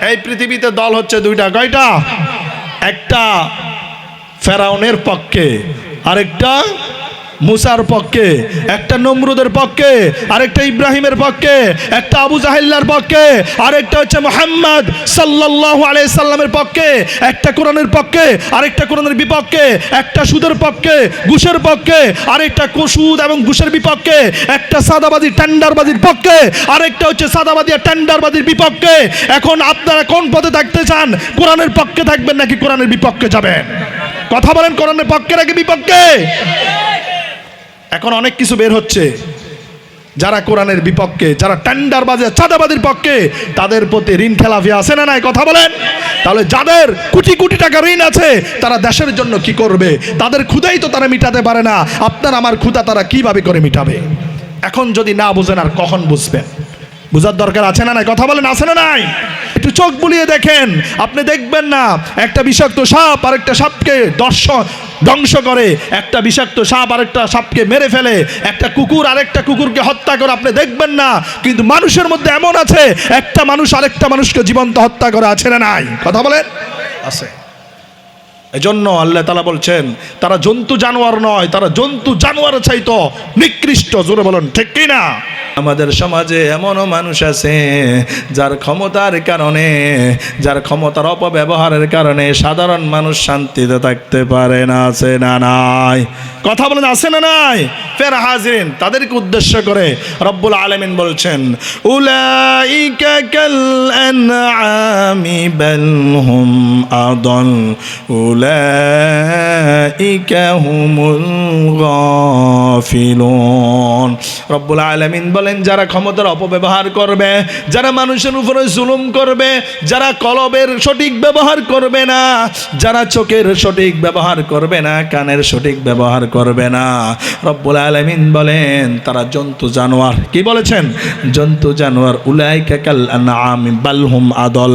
এই পৃথিবীতে দল হচ্ছে দুইটা কয়টা? একটা ফেরাউনের পক্ষে আরেকটা মুসার পক্ষে, একটা নমরুদের পক্ষে, আরেকটা ইব্রাহিমের পক্ষে, একটা আবু জাহিল্লার পক্ষে, আরেকটা হচ্ছে মোহাম্মদ আলাইহি সাল্লামের পক্ষে, একটা কোরআনের পক্ষে, আরেকটা কোরআনের বিপক্ষে, একটা সুদের পক্ষে, ঘুষের পক্ষে, আরেকটা কো- সুদ এবং ঘুষের বিপক্ষে, একটা সাদাবাদী টেন্ডারবাজির পক্ষে, আরেকটা হচ্ছে সাদাবাদী আর টেন্ডারবাজির বিপক্ষে। এখন আপনারা কোন পথে থাকতে চান? কোরআনের পক্ষে থাকবেন নাকি কোরআনের বিপক্ষে যাবেন? কথা বলেন কোরআনের পক্ষে নাকি বিপক্ষে? এখন অনেক কিছু বের হচ্ছে। যারা কোরআনের বিপক্ষে, যারা টেন্ডার বাজে চাঁদাবাদের পক্ষে, তাদের প্রতি ঋণ খেলাফি আছে না নাই? কথা বলেন। তাহলে যাদের কোটি কোটি টাকা ঋণ আছে, তারা দেশের জন্য কি করবে? তাদের ক্ষুদাই তো তারা মিটাতে পারে না। আপনার, আমার ক্ষুদা তারা কীভাবে করে মিটাবে? এখন যদি না বুঝেন, আর কখন বুঝবেন? বুঝার দরকার আছে না নাই? কথা বলেন, আছে না নাই? একটু চোখ বুলিয়ে দেখেন। আপনি দেখবেন না, একটা বিষাক্ত সাপ আর একটা সাপকে দর্শন ধ্বংস করে। একটা বিষাক্ত সাপ আরেকটা সাপকে মেরে ফেলে। একটা কুকুর আরেকটা কুকুরকে হত্যা করে আপনি দেখবেন না, কিন্তু মানুষের মধ্যে এমন আছে, একটা মানুষ আরেকটা মানুষকে জীবন্ত হত্যা করে আছে না নাই? কথা বলেন? আছে। এজন্য আল্লাহ তালা বলছেন, তারা জন্তু জানোয়ার নয়, তারা জন্তু জানোয়ার চাইতো নিকৃষ্ট, জোরে বলুন, ঠিক কি না আমাদের সমাজে এমনও মানুষ আছে, যার ক্ষমতার কারণে, যার ক্ষমতার অপব্যবহারের কারণে সাধারণ মানুষ শান্তিতে থাকতে পারে না, আছে না নাই? কথা বলেন, আছে না নাই? ফের হাজিরিন, তাদেরকে উদ্দেশ্য করে রব্বুল আলমিন বলছেন, উলাইকা বাল হুম রব্বুল আলামিন বলেন যারা ক্ষমতার অপব্যবহার করবে, যারা মানুষের উপরে জুলুম করবে, যারা কলবের সঠিক ব্যবহার করবে না, যারা চোখের সঠিক ব্যবহার করবে না, কানের সঠিক ব্যবহার করবে না। রব্বুল আলামিন বলেন, তারা জন্তু, জানোয়ার, কি বলেছেন? জন্তু, জানোয়ার, উলাইকা কাল আনআমি বাল হুম আদল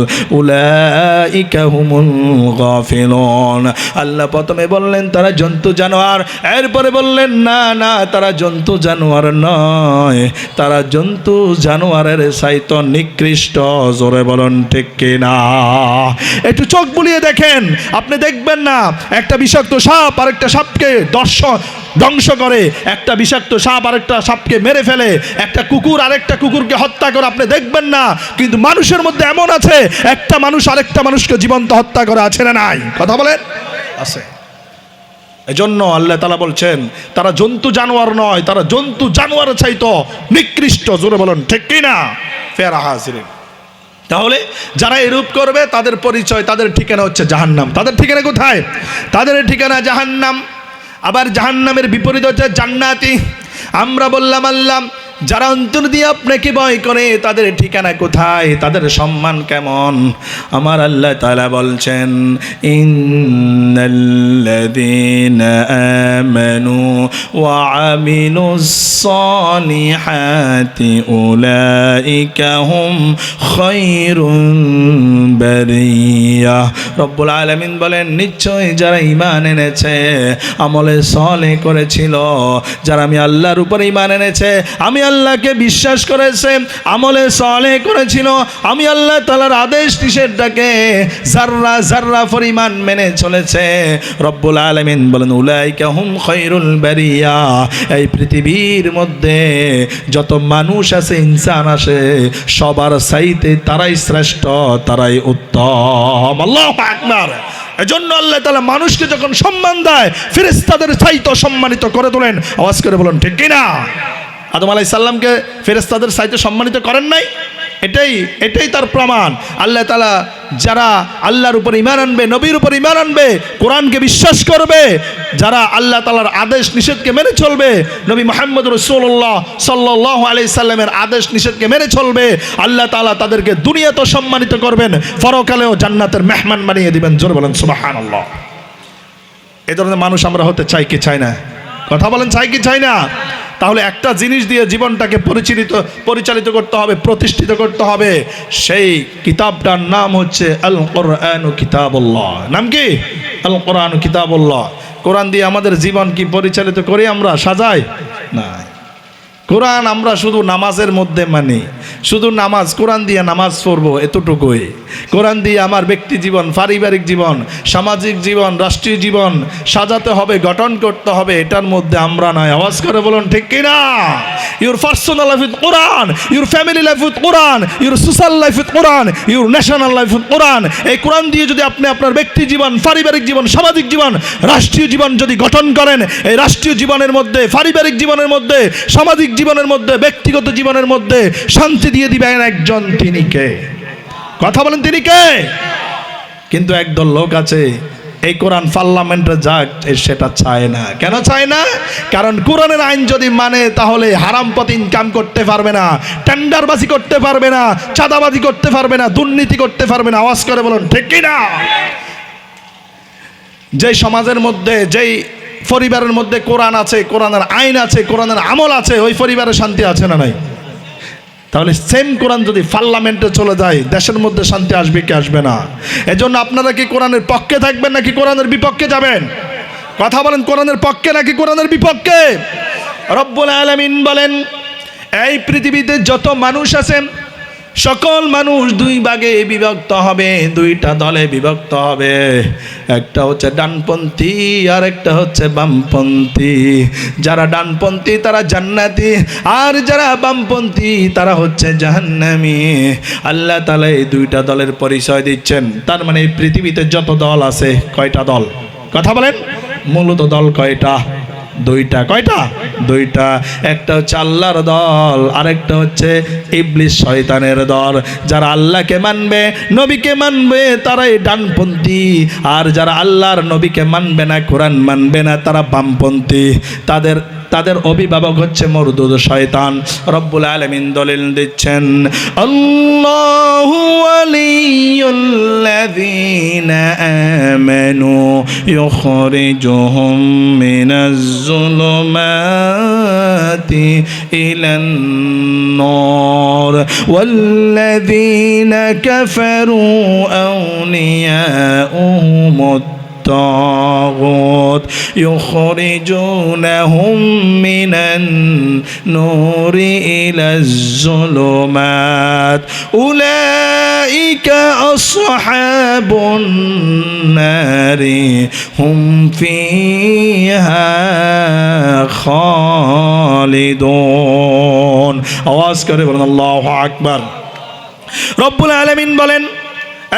আল্লাহ প্রথমে বললেন, তারা জন্তু, জানোয়ার। এরপরে বললেন, না না, তারা জন্তু, জানোয়ার নয়। তারা জন্তু জানোয়ারের সাইত নিকৃষ্ট। জোরে বলন, ঠিক কিনা? একটু চোখ বুলিয়ে দেখেন। আপনি দেখবেন না, একটা বিষাক্ত সাপ আর একটা সাপকে দর্শন, ধ্বংস করে। একটা বিষাক্ত সাপ আরেকটা সাপকে মেরে ফেলে। একটা কুকুর আরেকটা কুকুরকে হত্যা করে আপনি দেখবেন না, কিন্তু মানুষের মধ্যে এমন আছে, একটা মানুষ আরেকটা মানুষকে জীবন্ত হত্যা করে, আছে না নাই? কথা বলেন? আছে। এজন্য আল্লাহ তালা বলছেন, তারা জন্তু জানোয়ার নয়, তারা জন্তু জানোয়ার চাইতো নিকৃষ্ট। জোরে বলেন, ঠিক কি না? ফেরা হাজিরিন। তাহলে যারা এরূপ করবে, তাদের পরিচয়, তাদের ঠিকানা হচ্ছে জাহান্নাম। তাদের ঠিকানা কোথায়? তাদের ঠিকানা জাহান্নাম। আবার জাহান্নামের বিপরীত হচ্ছে জান্নাতি। আমরা বললাম আল্লাহ যারা অন্তর দিয়ে আপনাকে ভয় করে, তাদের ঠিকানা কোথায়? তাদের সম্মান কেমন? আমার আল্লাহ তালা বলছেন আমানু আমিলুস সালিহাতি উলাইকা হুম খায়রুন বারিয়া। রব্বুল আলামিন বলেন নিশ্চয় যারা ঈমান এনেছে, আমলে সলে করেছিল, যারা আমি আল্লাহর উপর ইমান এনেছে, আমি আল্লাহকে বিশ্বাস করেছে, আমলে সলে করেছিল। আমি আল্লাহ তালার আদেশ নিষেধটাকে জাররা জাররা পরিমাণ মেনে চলেছে, রব্বুল আলমিন বলেন, উলাইকা হুম খৈরুল বারিয়া। এই পৃথিবীর মধ্যে যত মানুষ আছে, ইনসান আছে, সবার সাইতে তারাই শ্রেষ্ঠ, তারাই উত্তম। আল্লাহ আকবার। এজন্য আল্লাহ তালা মানুষকে যখন সম্মান দেয় ফেরেস্তাদের চাইতো সম্মানিত করে তোলেন। আওয়াজ করে বলুন, ঠিক কিনা? আদম আলাই সাল্লামকে ফেরেস্তাদের সাইতে সম্মানিত করেন নাই? এটাই এটাই তার প্রমাণ। আল্লাহ তালা যারা আল্লাহর উপর ইমান আনবে, নবীর উপর ইমান আনবে, কোরআনকে বিশ্বাস করবে, যারা আল্লাহ তালার আদেশ নিষেধকে মেনে চলবে, নবী মোহাম্মদ রসুল্লাহ সাল্লাহ আলি সাল্লামের আদেশ নিষেধকে মেনে চলবে, আল্লাহ তালা তাদেরকে দুনিয়াতে সম্মানিত করবেন, পরকালেও জান্নাতের মেহমান বানিয়ে দিবেন। জোর বলেন সুবাহান আল্লাহ এ ধরনের মানুষ আমরা হতে চাই কি চাই না? কথা বলেন, চাই কি চাই না? তাহলে একটা জিনিস দিয়ে জীবনটাকে পরিচালিত পরিচালিত করতে হবে, প্রতিষ্ঠিত করতে হবে। সেই কিতাবটার নাম হচ্ছে আল কোরআন কিতাবুল্লাহ। নাম কি? আল কোরআন কিতাবুল্লাহ। কোরআন দিয়ে আমাদের জীবন কি পরিচালিত করি আমরা? সাজাই? না কোরআন আমরা শুধু নামাজের মধ্যে মানি। শুধু নামাজ, কোরআন দিয়ে নামাজ পড়ব এতটুকুই। কোরআন দিয়ে আমার ব্যক্তি জীবন, পারিবারিক জীবন, সামাজিক জীবন, রাষ্ট্রীয় জীবন সাজাতে হবে, গঠন করতে হবে, এটার মধ্যে আমরা নয় আওয়াজ করে বলুন, ঠিক কিনা your personal life with Quran your family life with Quran your social life with Quran your national life with Quran এই কোরআন দিয়ে যদি আপনি আপনার ব্যক্তি জীবন, পারিবারিক জীবন, সামাজিক জীবন, রাষ্ট্রীয় জীবন যদি গঠন করেন, এই রাষ্ট্রীয় জীবনের মধ্যে, পারিবারিক জীবনের মধ্যে, সামাজিক জীবনের মধ্যে, ব্যক্তিগত জীবনের মধ্যে শান্তি দিয়ে দিবেন একজন তিনি কে? কথা বলেন তিনি কে? কিন্তু একদল লোক আছে, এই কোরআন পার্লামেন্টে যাক সেটা চায় না। কেন চায় না? কারণ কোরআনের আইন যদি মানে তাহলে হারাম পথ ইনকাম করতে পারবে না, টেন্ডারবাজি করতে পারবে না, চাঁদাবাজি করতে পারবে না, দুর্নীতি করতে পারবে না। আওয়াজ করে বলুন, ঠিক না যেই সমাজের মধ্যে, যেই পরিবারের মধ্যে কোরআন আছে, কোরআনের আইন আছে, কোরআনের আমল আছে, ওই পরিবারে শান্তি আছে না নাই? তাহলে সেম কোরআন যদি পার্লামেন্টে চলে যায়, দেশের মধ্যে শান্তি আসবে কি আসবে না? এজন্য আপনারা কি কোরআনের পক্ষে থাকবেন নাকি কোরআনের বিপক্ষে যাবেন? কথা বলেন, কোরআনের পক্ষে নাকি কোরআনের বিপক্ষে? রব্বুল আলামিন বলেন, এই পৃথিবীতে যত মানুষ আছেন সকল মানুষ দুই ভাগে বিভক্ত হবে, দুইটা দলে বিভক্ত হবে। একটা হচ্ছে ডানপন্থী, আর একটা হচ্ছে বামপন্থী। যারা ডানপন্থী, তারা জান্নাতি, আর যারা বামপন্থী, তারা হচ্ছে জাহান্নামি। আল্লাহ তালা এই দুইটা দলের পরিচয় দিচ্ছেন। তার মানে এই পৃথিবীতে যত দল আছে, কয়টা দল? কথা বলেন? মূলত দল কয়টা? দুইটা, কয়টা? দুইটা। একটা হচ্ছে আল্লাহর দল, আরেকটা হচ্ছে ইবলিশ শয়তানের দল। যারা আল্লাহকে মানবে, নবীকে মানবে, তারাই ডানপন্থী। আর যারা আল্লাহর নবীকে মানবে না, কোরআন মানবে না, তারা বামপন্থী। তাদের তাদের অভিভাবক হচ্ছে মরদুদ শয়তান। রব্বুল আলমিন দলিল দিচ্ছেন আল্লাহু আলিয়ুল্লাযীনা আমানু ইউখরিজুহুম الطاغوت يخرجونهم من النور إلى الظلمات أولئك أصحاب النار هم فيها خالدون আওয়াজ করে বলেন আল্লাহু আকবার রব্বুল আলামিন বলেন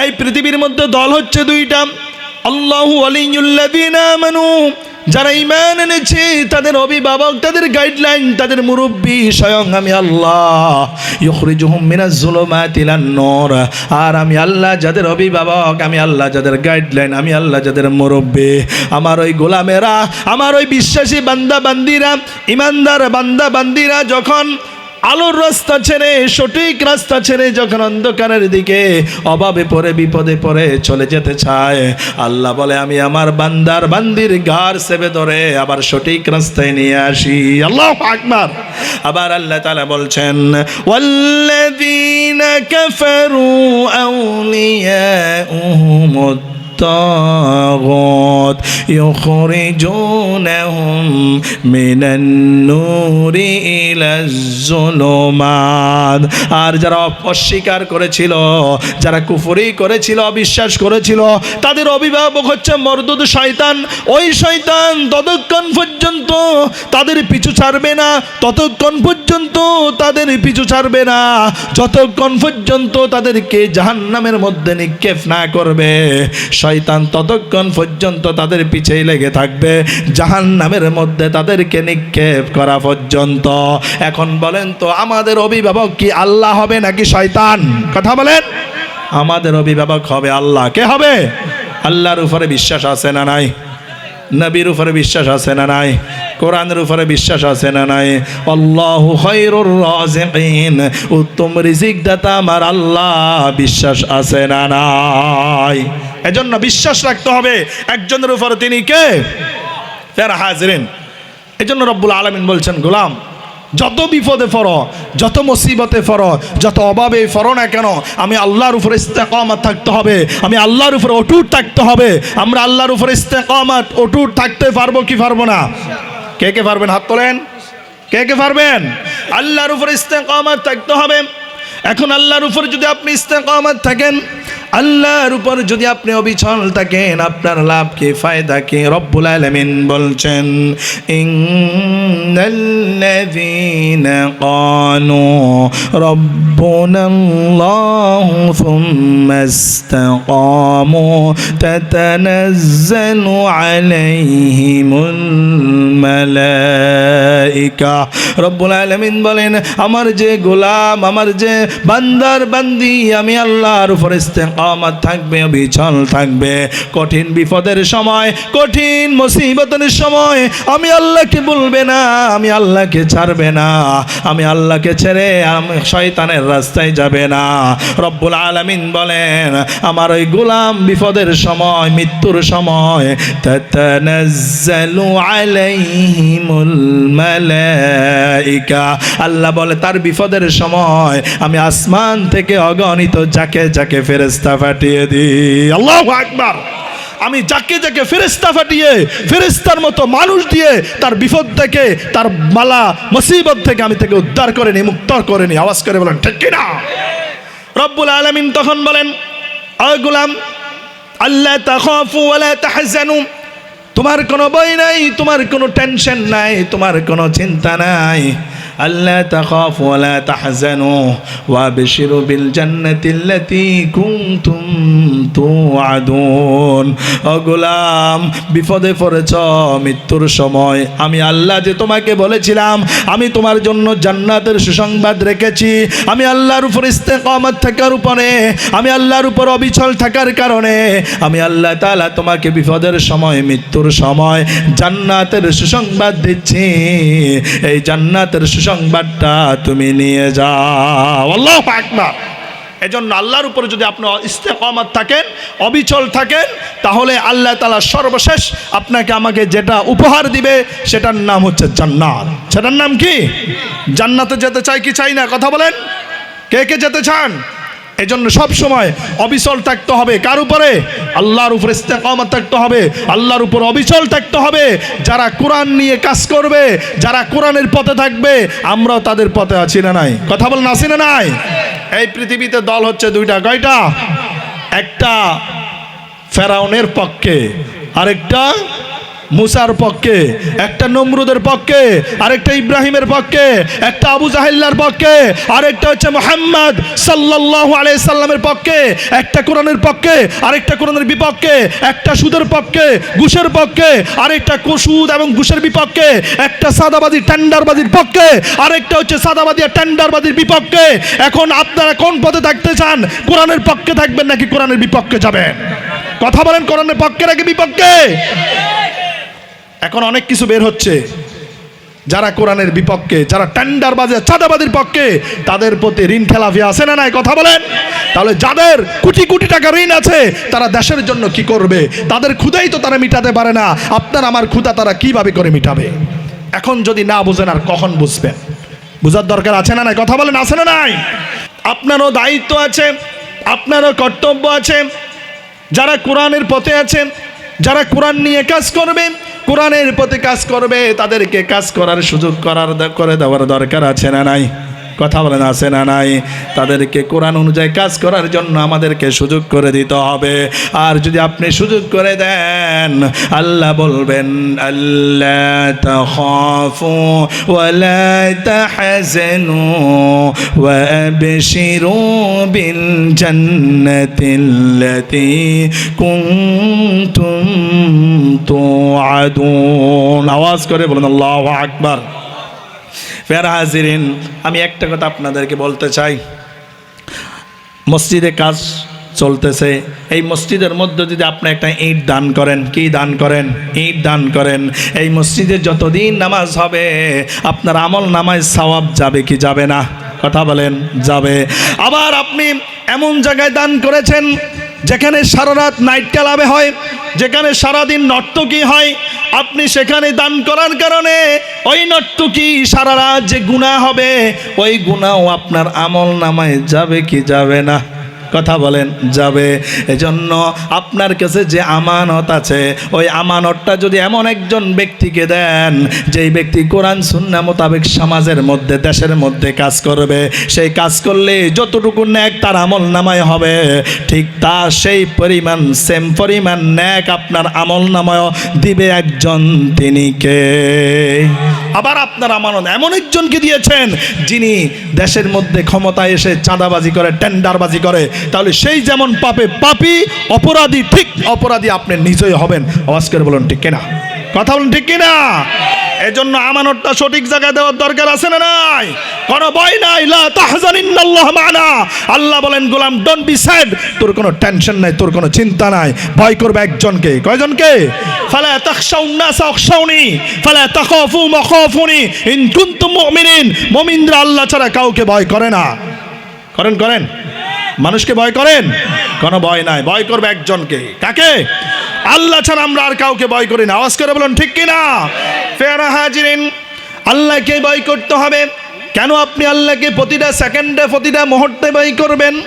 এই পৃথিবীর মধ্যে দল হচ্ছে দুইটা আল্লাহু আমানু, যারা ঈমান এনেছে, তাদের অভিভাবক, তাদের গাইডলাইন তাদের মুরব্বী স্বয়ং আমি আল্লাহ নূর। আর আমি আল্লাহ যাদের অভিভাবক, আমি আল্লাহ যাদের গাইডলাইন আমি আল্লাহ যাদের মুরব্বী। আমার ওই গোলামেরা, আমার ওই বিশ্বাসী বান্দা বান্দিরা ইমানদার বান্দা বান্দিরা যখন আলোর রাস্তা ছেড়ে, সঠিক রাস্তা ছেড়ে যখন অন্ধকারের দিকে অভাবে পড়ে, বিপদে পড়ে চলে যেতে চায়। আল্লাহ বলে, আমি আমার বান্দার বান্দির গার সেবে ধরে আবার সঠিক রাস্তায় নিয়ে আসি। আল্লাহ আকবার। আবার আল্লাহ তালা বলছেন, ওয়াল্লাযীনা কাফারু আউলিয়াউহুম الطاغوت يخرجونهم من النور إلى الظلمات আর যারা অস্বীকার করেছিল যারা কুফরি করেছিল অবিশ্বাস করেছিল তাদের অভিভাবক হচ্ছে মরদুদ শয়তান ওই শয়তান ততক্ষণ পর্যন্ত তাদের পিছু ছাড়বে না ততক্ষণ পর্যন্ত তাদের পিছু ছাড়বে না যতক্ষণ পর্যন্ত তাদেরকে জাহান্নামের মধ্যে নিক্ষেপ না করবে শয়তান ততক্ষণ পর্যন্ত তাদের পিছেই লেগে থাকবে। জাহান নামের মধ্যে তাদেরকে নিক্ষেপ করা পর্যন্ত। এখন বলেন তো, আমাদের অভিভাবক কি আল্লাহ হবে নাকি শয়তান? কথা বলেন। আমাদের অভিভাবক হবে আল্লাহ। কে হবে? আল্লাহর উপরে বিশ্বাস আছে না নাই? নবীর উপরে বিশ্বাস আছে না নাই? কোরআনের উপরে বিশ্বাস আছে না নাই? আল্লাহু খায়রুর রাজিকিন। উত্তম রিজিক দাতা আমার আল্লাহ। বিশ্বাস আছে না নাই? এজন্য বিশ্বাস রাখতে হবে, একজনের উপরে তিনি কে? ফেরা হাজরিন। এজন্য রব্বুল আলামিন বলছেন, গোলাম, যত বিপদে ফরো যত মুসিবতে ফরো যত অভাবে ফরো না কেন, আমি আল্লাহর উপরে ইস্তেকামাত থাকতে হবে, আমি আল্লাহর উপরে অটুট থাকতে হবে, আমরা আল্লাহর উপরে ইস্তেকামাত অটুট থাকতে পারব কি পারব না? কে কে পারবেন হাত তোলেন? কে কে পারবেন? আল্লাহর উপর ইস্তেকামাত থাকতে হবে। এখন আল্লাহর উপর যদি আপনি ইস্তেকামাত থাকেন আল্লাহর উপর যদি আপনি অবিচল থাকেন, আপনার লাভ কি? ফায়দা কি? রব্বুল আলামিন বলছেন, ইন্নাল্লাযীনা ক্বালু রব্বুনাল্লাহু থুম্মা ইসতাকামু তাতানাজ্জালু আলাইহিমুল মালাইকা। রব্বুল আলামিন বলেন, আমার যে গোলাম, আমার যে বান্দার বান্দি, আমি আল্লাহর উপর ইস্তেকামাত থাকবে, অবিচল থাকবে। কঠিন বিপদের সময়, কঠিন মুসিবতের সময় আমি আল্লাহকে বলবে না, আমি আল্লাহকে ছাড়বে না, আমি আল্লাহকে ছেড়ে আমি শয়তানের রাস্তায় যাবে না। রব্বুল আলামিন বলেন, আমার ওই গোলাম বিপদের সময়, মৃত্যুর সময় আল্লাহ বলে, তার বিপদের সময় আমি আসমান থেকে অগণিত যাকে যাকে ফেরেস্তা পাঠিয়ে দিই। আল্লাহু আকবার। আমি যাকে যাকে ফেরেস্তা ফাটিয়ে ফেরেস্তার মতো মানুষ দিয়ে তার বিপদ থেকে, তার মালা, মুসিবত থেকে আমি তাকে উদ্ধার করে নি মুক্ত করে নি আওয়াজ করে বলেন, ঠিক কিনা? রব্বুল আলামিন তখন বলেন আয় গোলাম আল্লাহ তাখাফু ওয়ালা তাহজানু তোমার কোনো বই নাই, তোমার কোনো টেনশন নাই, তোমার কোনো চিন্তা নাই। আল্লাহ তাখাফু ওয়ালা তাহজানু ওয়াবশিরু বিল জান্নাতিল্লাতী কুনতুম তুআদুন। ও গোলাম, বিপদে পড়েছ মৃত্যুর সময়। আমি আল্লাহ যে তোমাকে বলেছিলাম, আমি তোমার জন্য জান্নাতের সুসংবাদ রেখেছি। আমি আল্লাহর উপর ইস্তেকামত থাকার উপরে, আমি আল্লাহর উপর অবিচল থাকার কারণে, আমি আল্লাহ তাআলা তোমাকে বিপদের সময়, মৃত্যুর সময় জান্নাতের সুসংবাদ দিচ্ছি। এই জান্নাতের সুসংবাদটা তুমি নিয়ে যাও। আল্লাহ একবার এজন্য আল্লাহর উপরে যদি আপনি ইস্তেকামাত থাকেন, অবিচল থাকেন, তাহলে আল্লাহ তালা সর্বশেষ আপনাকে আমাকে যেটা উপহার দিবে, সেটার নাম হচ্ছে জান্নাত। সেটার নাম কি? জান্নাতে যেতে চাই কি চাই না? কথা বলেন। কে কে যেতে চান? এজন্য সব সময় অবিচল থাকতে হবে। কার উপরে? আল্লাহর উপর ইস্তেকামত থাকতে হবে। আল্লাহর উপর অবিচল থাকতে হবে। যারা কোরআন নিয়ে কাজ করবে, যারা কোরআনের পথে থাকবে, আমরাও তাদের পথে আছি না নাই? কথা বলেন, আছি না নাই? এই পৃথিবীতে দল হচ্ছে দুইটা। কয়টা? একটা ফেরাউনের পক্ষে, আরেকটা মুসার পক্ষে, একটা নমরুদের পক্ষে, আরেকটা ইব্রাহিমের পক্ষে, একটা আবু জাহিল্লার পক্ষে, আরেকটা হচ্ছে মোহাম্মদ সাল্লাল্লাহু আলাইহি সাল্লামের পক্ষে, একটা কোরআনের পক্ষে, আরেকটা কোরআনের বিপক্ষে, একটা সুদের পক্ষে, ঘুষের পক্ষে, আরেকটা সুদ এবং ঘুষের বিপক্ষে, একটা সাদাবাদী টেন্ডারবাদীর পক্ষে, আরেকটা হচ্ছে সাদাবাদী আর টেন্ডারবাদীর বিপক্ষে। এখন আপনারা কোন পথে থাকতে চান? কোরআনের পক্ষে থাকবেন নাকি কোরআনের বিপক্ষে যাবেন? কথা বলেন কোরআনের পক্ষে নাকি বিপক্ষে? এখন অনেক কিছু বের হচ্ছে। যারা কোরআনের বিপক্ষে, যারা টেন্ডার বাজে চাঁদাবাদের পক্ষে, তাদের প্রতি ঋণ খেলাফি আছে না নাই? কথা বলেন। তাহলে যাদের কোটি কোটি টাকা ঋণ আছে, তারা দেশের জন্য কি করবে? তাদের ক্ষুদাই তো তারা মিটাতে পারে না। আপনার আমার ক্ষুদা তারা কীভাবে করে মিটাবে? এখন যদি না বুঝেন, আর কখন বুঝবেন? বোঝার দরকার আছে না নাই? কথা বলেন, আছে না নাই? আপনারও দায়িত্ব আছে, আপনারও কর্তব্য আছে। যারা কোরআনের পথে আছেন যারা কোরআন নিয়ে কাজ করবে কোরআনের প্রতি কাজ করবে, তাদেরকে কাজ করার সুযোগ করার করে দেওয়ার দরকার আছে না নাই? কথা বলেন, আছে না নাই? তাদেরকে কোরআন অনুযায়ী কাজ করার জন্য আমাদেরকে সুযোগ করে দিতে হবে। আর যদি আপনি সুযোগ করে দেন, আল্লাহ বলবেন আল্লাহ আওয়াজ করে বলুন, আল্লাহু আকবার। ফের হাজিরিন, আমি একটা কথা আপনাদেরকে বলতে চাই। মসজিদে কাজ চলতেছে। এই মসজিদের মধ্যে যদি আপনি একটা ইট দান করেন, কি দান করেন? ইট দান করেন। এই মসজিদে যতদিন নামাজ হবে, আপনার আমল নামায় সওয়াব যাবে কি যাবে না? কথা বলেন, যাবে। আবার আপনি এমন জায়গায় দান করেছেন যেখানে সারা রাত নাইট ক্লাবে হয়, যেখানে সারাদিন নর্তকী হয়, আপনি সেখানে দান করার কারণে ওই নর্তকী সারা রাত যে গুণা হবে, ওই গুণাও আপনার আমল নামায় যাবে কি যাবে না। কথা বলেন, যাবে। এজন্য আপনার কাছে যে আমানত আছে, ওই আমানতটা যদি এমন একজন ব্যক্তিকে দেন, যেই ব্যক্তি কোরআন, সুন্না মোতাবেক সমাজের মধ্যে, দেশের মধ্যে কাজ করবে, সেই কাজ করলে যতটুকু ন্যাক তার আমল নামায় হবে। ঠিক তা সেই পরিমাণ সেম পরিমাণ ন্যাক আপনার আমল নামায় দিবে একজন তিনি কে? আবার আপনার আমানত এমন একজনকে দিয়েছেন, যিনি দেশের মধ্যে ক্ষমতায় এসে চাঁদাবাজি করে টেন্ডারবাজি করে তাহলে সেই যেমন পাপে পাপি, অপরাধী ঠিক অপরাধী আপনি নিজেই হবেন। আওয়াজ করে বলুন, ঠিক কিনা? কথা বলুন, ঠিক কিনা? এজন্য আমানতটা সঠিক জায়গায় দেওয়ার দরকার আছে না নাই? কোনো ভয় নাই। লা তাহজানিন্নাল্লাহ মানা। আল্লাহ বলেন, গোলাম ডোন্ট বি স্যাড তোর কোনো টেনশন নাই, তোর কোনো চিন্তা নাই। ভয় করবে একজনকে। কয়জনকে? ফালা তাখশাউন নাস আখশাউনি ফালা তাখাফু মাখাফুনি। ইন কুনতুম মুমিনিন। মুমিনরা আল্লাহ ছাড়া কাউকে ভয় করে না। করেন করেন। মানুষকে ভয় করেন? কোনো ভয় নাই। ভয় করবে একজনকে। কাকে? আল্লাহ ছাড়া আমরা আর কাউকে ভয় করি না। আওয়াজ করে বলুন, ঠিক কিনা? ফেরা হাজিরিন, আল্লাহকে ভয় করতে হবে। কেন আপনি আল্লাহকে প্রতিটা সেকেন্ডে প্রতিটা মুহূর্তে ভয় করবেন?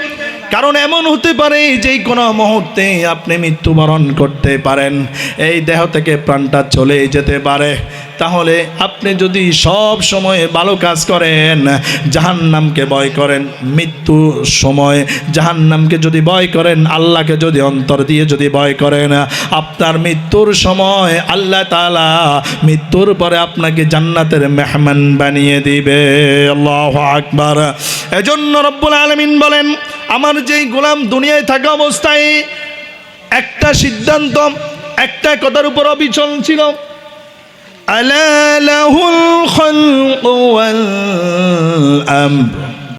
কারণ এমন হতে পারে যে কোনো মুহূর্তে আপনি মৃত্যুবরণ করতে পারেন। এই দেহ থেকে প্রাণটা চলে যেতে পারে। তাহলে আপনি যদি সব সময় ভালো কাজ করেন, জাহান্নামকে ভয় করেন মৃত্যু সময় জাহান্নামকে যদি ভয় করেন, আল্লাহকে যদি অন্তর দিয়ে যদি ভয় করেন, আপনার মৃত্যুর সময় আল্লাহ তাআলা মৃত্যুর পরে আপনাকে জান্নাতের মেহমান বানিয়ে দিবে। আল্লাহ আকবার। এজন্য রব্বুল আলমিন বলেন, আমার যেই গোলাম দুনিয়ায় থাকা অবস্থায় একটা সিদ্ধান্ত, একটা কথার উপর অবিচল ছিল। ألا له الخلق والأمر.